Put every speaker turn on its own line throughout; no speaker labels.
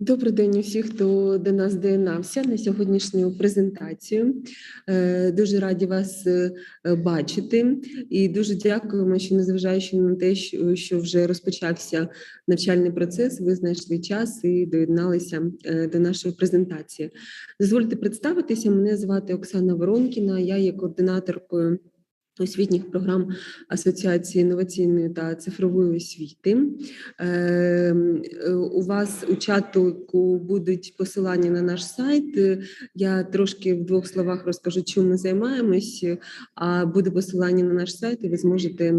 Добрий день усіх, хто до нас доєднався на сьогоднішню презентацію. Е, Дуже раді вас е, бачити і дуже дякуємо, що незважаючи на те, що що вже розпочався навчальний процес, ви знайшли час і доєдналися е, до нашої презентації. Дозвольте представитися. Мене звати Оксана Воронкіна, я є координаторкою освітніх програм Асоціації інноваційної та цифрової освіти. Ем, У вас у чату будуть посилання на наш сайт. Я трошки в двох словах розкажу, чим ми займаємось, а буде посилання на наш сайт, і ви зможете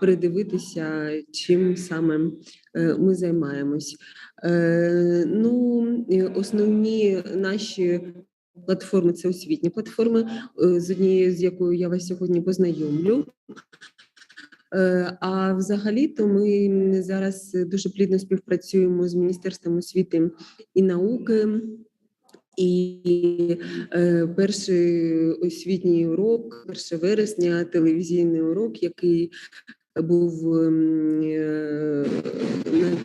передивитися, чим саме е, ми займаємось. Е, Ну, основні наші платформи це освітні платформи, е, з однією з якою я вас сьогодні познайомлю. Е, А взагалі-то ми зараз дуже плідно співпрацюємо з Міністерством освіти і науки. І е, перший освітній урок, 1 вересня, телевізійний урок, який був е, на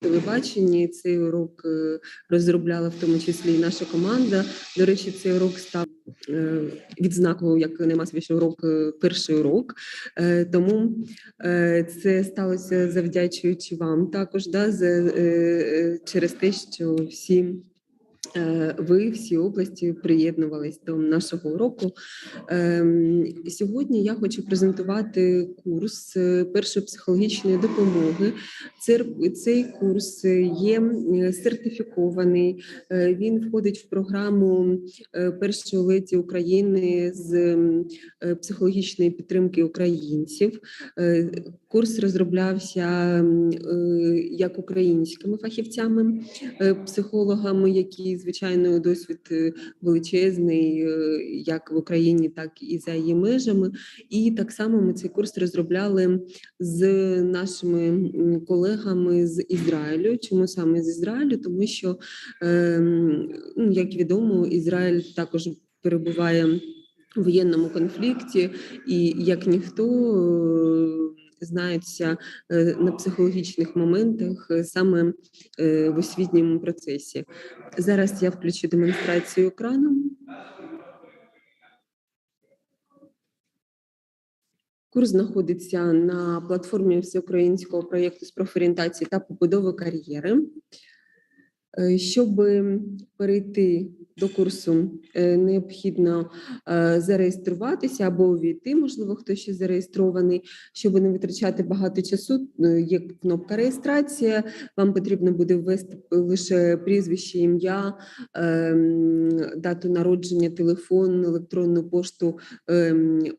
телебаченні. Цей урок е, розробляла в тому числі і наша команда. До речі, цей урок став відзнаково, відзнакою як наймасовіший урок, е, перший урок. Е, Тому е, це сталося завдячуючи вам також, да, е, е, через те, що всі. Е, Ви всі області приєднувались до нашого уроку. Ем, Сьогодні я хочу презентувати курс е, першої психологічної допомоги. Цей курс є сертифікований. е, Він входить в програму першої леті України з психологічної підтримки українців. Курс розроблявся як українськими фахівцями, психологами, які звичайно досвід е, величезний, е, як в Україні, так і за її межами. І так само ми цей курс розробляли з нашими колегами з Ізраїлю. Чому саме з Ізраїлю? Тому що, ем, ну, як відомо, Ізраїль також перебуває в воєнному конфлікті, і як ніхто е, знаються е, на психологічних моментах е, саме е, в освітньому процесі. Зараз я включу демонстрацію екрану. Курс знаходиться на платформі всеукраїнського проєкту з профорієнтації та побудови кар'єри. Е, Щоб перейти до курсу, е, необхідно е, зареєструватися або увійти, можливо, хто ще зареєстрований, щоб не витрачати багато часу. Є кнопка реєстрація. Вам потрібно буде ввести лише прізвище, ім'я, дату народження, телефон, електронну пошту,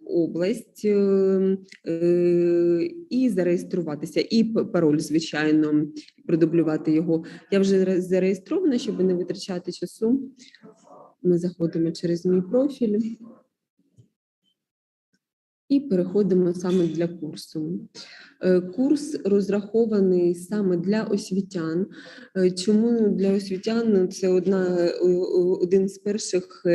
область і зареєструватися. І пароль, звичайно, продублювати його. Я вже зареєстрована, щоб не витрачати часу. Ми заходимо через мій профіль і переходимо саме для курсу. Е, Курс розрахований саме для освітян. Е, Чому для освітян Ну, це одна е, один з перших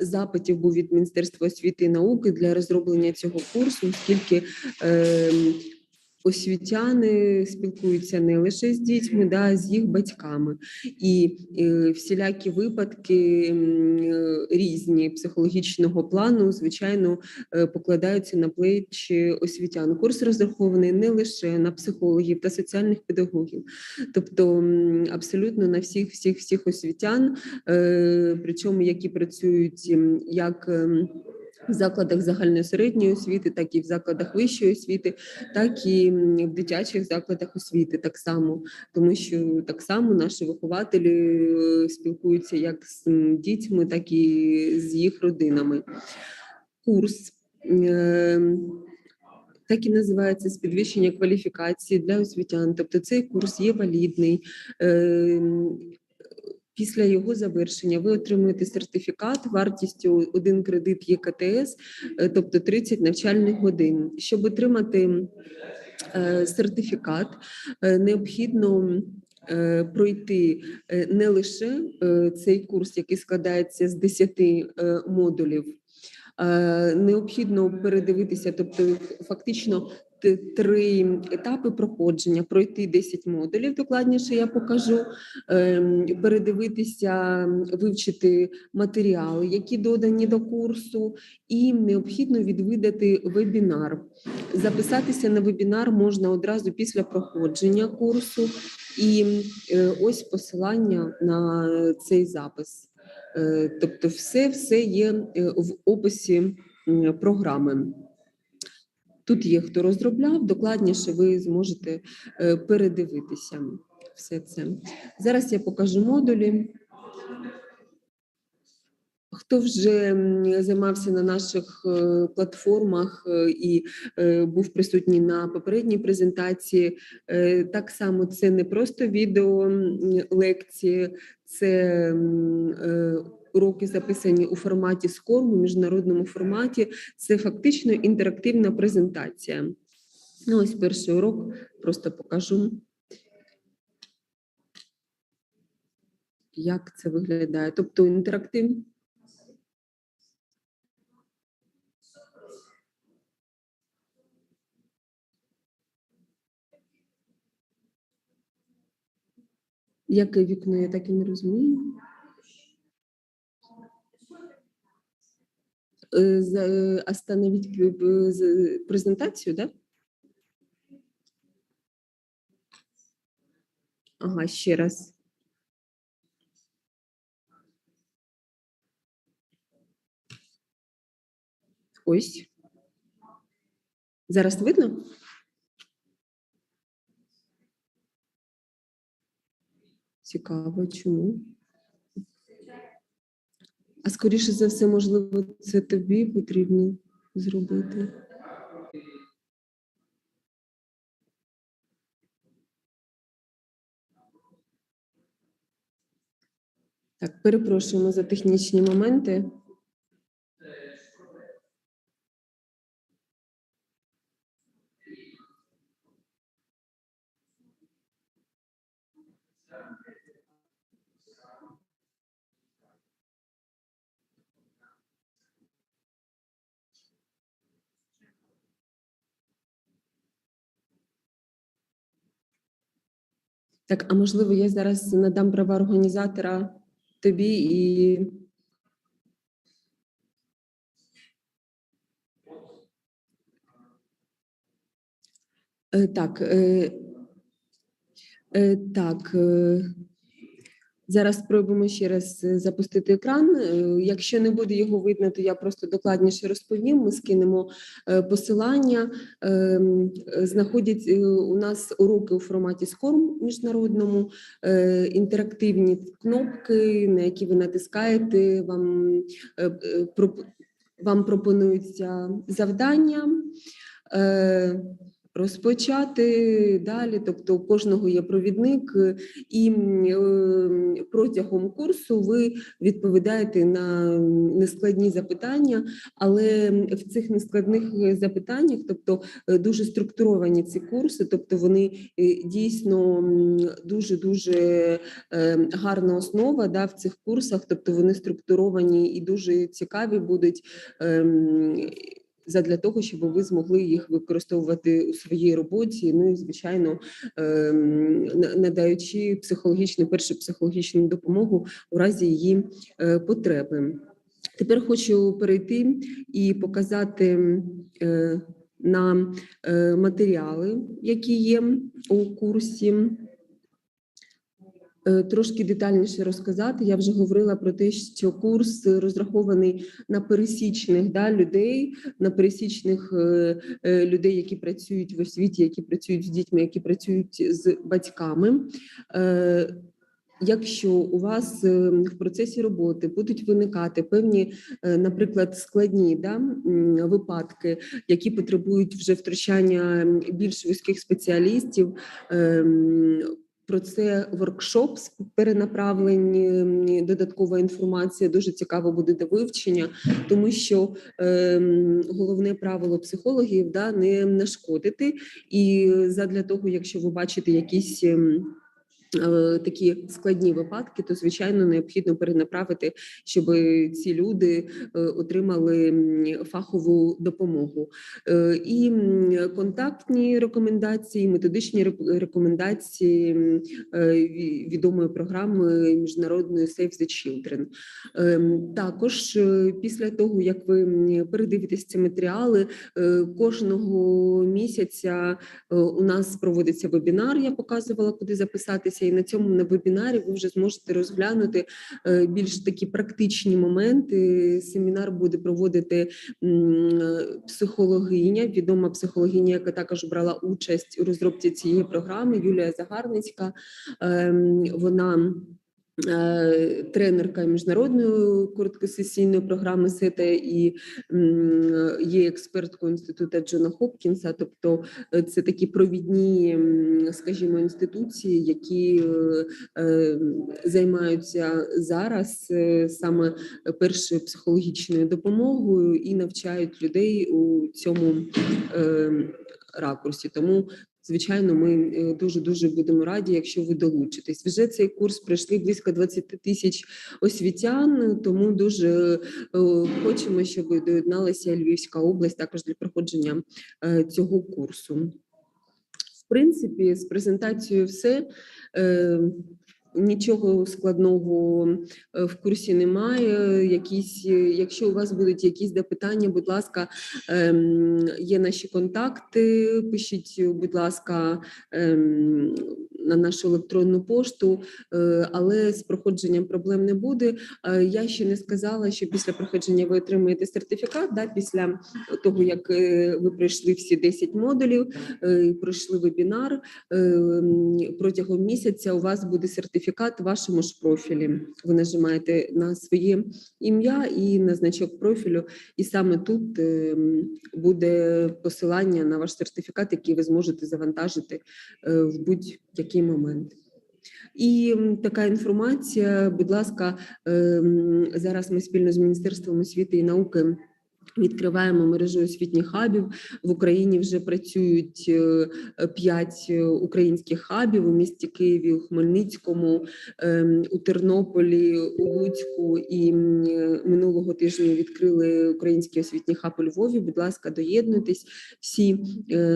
запитів був від Міністерства освіти і науки для розроблення цього курсу, оскільки ем, освітяни спілкуються не лише з дітьми, да, з їх батьками. І е, всілякі випадки е, різні психологічного плану, звичайно, е, покладаються на плечі освітян. Курс розрахований не лише на психологів та соціальних педагогів, тобто абсолютно на всіх, всіх, всіх освітян, причому які працюють як. В закладах загальної середньої освіти, так і в закладах вищої освіти, так і в дитячих закладах освіти, так само, тому що так само наші вихователі е, спілкуються як з дітьми, так і з їх родинами. Курс е, так і називається з підвищення кваліфікації для освітян. Тобто цей курс є валідний. Після його завершення ви отримуєте сертифікат вартістю один кредит ЄКТС, е, тобто 30 навчальних годин. Щоб отримати е, сертифікат, е, необхідно пройти не лише цей курс, який складається з 10 е, модулів. Необхідно передивитися, тобто фактично три етапи проходження: пройти 10 модулів, докладніше я покажу, ем, передивитися, вивчити матеріали, які додані до курсу, і необхідно відвідати вебінар. Записатися на вебінар можна одразу після проходження курсу, і е, ось посилання на цей запис. Е, Тобто, все, все є е, в описі програми. Тут є хто розробляв, докладніше ви зможете е, передивитися все це. Зараз я покажу модулі. Хто вже займався на наших е, платформах е, і був присутній на попередній презентації, так само це не просто відео лекції, це уроки записані у форматі SCORM, у міжнародному форматі. Це фактично інтерактивна презентація. Ну, ось перший урок, просто покажу. Як це виглядає? Тобто інтерактив. Яке вікно, я так і не розумію. Е, за- е, Остановіть п- п- з- презентацію, да? Ага, ще раз. Ось. Зараз видно? Цікаво, чому? А скоріше за все, можливо, це тобі потрібно зробити. Так, перепрошуємо за технічні моменти. Так, а можливо, я зараз надам права організатора тобі і. Е, Так, е, е, так. Зараз спробуємо ще раз е, запустити екран. Е, Якщо не буде його видно, то я просто докладніше розповім. Ми скинемо е, посилання. Ем, Знаходять у нас уроки у форматі SCORM міжнародному, інтерактивні кнопки, на які ви натискаєте. Вам, вам пропонуються завдання. Розпочати далі, тобто у кожного є провідник, е, і е, протягом курсу ви відповідаєте на нескладні запитання, але в цих нескладних е, запитаннях, тобто дуже структуровані ці курси, тобто вони дійсно дуже дуже гарна основа да, в цих курсах, тобто вони структуровані і дуже цікаві будуть. Задля того, щоб ви змогли їх використовувати у своїй роботі, ну і звичайно ем, надаючи психологічну першу психологічну допомогу у разі її е, потреби. Тепер хочу перейти і показати е, на е, матеріали, які є у курсі. Е, Трошки детальніше розказати. Я вже говорила про те, що курс розрахований на пересічних да, людей, на пересічних е, е, людей, які працюють в освіті, які працюють з дітьми, які працюють з батьками. Якщо у вас в процесі роботи будуть виникати певні, наприклад, складні да, випадки, які потребують вже втручання більш вузьких спеціалістів, ем, про це воркшоп з перенаправлень, додаткова інформація дуже цікаво буде до вивчення, тому що е, головне правило психологів да, не нашкодити. І задля того, якщо ви бачите якісь. Е, такі складні випадки, то звичайно необхідно перенаправити, щоб ці люди е, отримали фахову допомогу. Е, І контактні рекомендації, методичні рекомендації відомої програми міжнародної Save the Children. Ем, Також після того, як ви передивитесь ці матеріали, кожного місяця у нас проводиться вебінар. Я показувала, куди записатися, і на цьому на вебінарі ви вже зможете розглянути е, більш такі практичні моменти. Семінар буде проводити психологиня, відома психологиня, яка також брала участь у розробці цієї програми, Юлія Загарницька. Ем, Вона тренерка міжнародної короткосесійної програми СЕТА і є експерткою інституту Джона Хопкінса. Тобто е, це такі провідні, скажімо, інституції, які е, е, займаються зараз е, саме першою психологічною допомогою і навчають людей у цьому е, ракурсі. Тому Звичайно, ми е, дуже дуже будемо раді, якщо ви долучитесь. Вже цей курс пройшли близько 20 тисяч освітян, тому дуже е, хочемо, щоб доєдналася Львівська область також для проходження е, цього курсу. В принципі, з презентацією все. Нічого складного е, в курсі немає. Якісь, е, якщо у вас будуть якісь запитання, будь ласка, ем, є наші контакти. Пишіть, будь ласка, ем, на нашу електронну пошту, е, але з проходженням проблем не буде. Е, Я ще не сказала, що після проходження ви отримаєте сертифікат. Да, після того, як е, ви пройшли всі 10 модулів, пройшли вебінар протягом місяця. У вас буде сертифікат в вашому ж профілі. Ви нажимаєте на своє ім'я і на значок профілю, і саме тут буде посилання на ваш сертифікат, який ви зможете завантажити в будь-який момент. І така інформація, будь ласка, ем, зараз ми спільно з Міністерством освіти і науки. Відкриваємо мережу освітніх хабів. В Україні вже працюють е, п'ять е, українських хабів у місті Києві, у Хмельницькому, ем, у Тернополі, у Луцьку. І е, минулого тижня відкрили український освітній хаб у Львові. Будь ласка, доєднуйтесь. Всі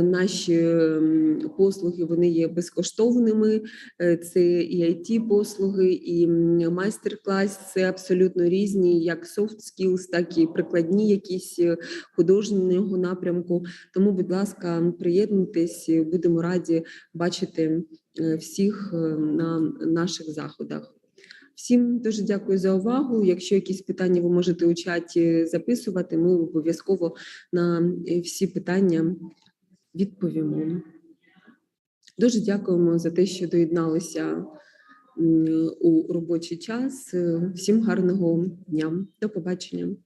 наші ем, послуги вони є безкоштовними. Це і it послуги, і майстер-клас. Це абсолютно різні, як soft skills, так і прикладні якісь е, художнього напрямку. Тому, будь ласка, приєднуйтесь, е, будемо раді бачити е, всіх на наших заходах. Всім дуже дякую за увагу. Якщо якісь питання ви можете у чаті записувати, ми обов'язково на всі питання відповімо. Дуже дякуємо за те, що доєдналися у робочий час. Всім гарного дня. До побачення.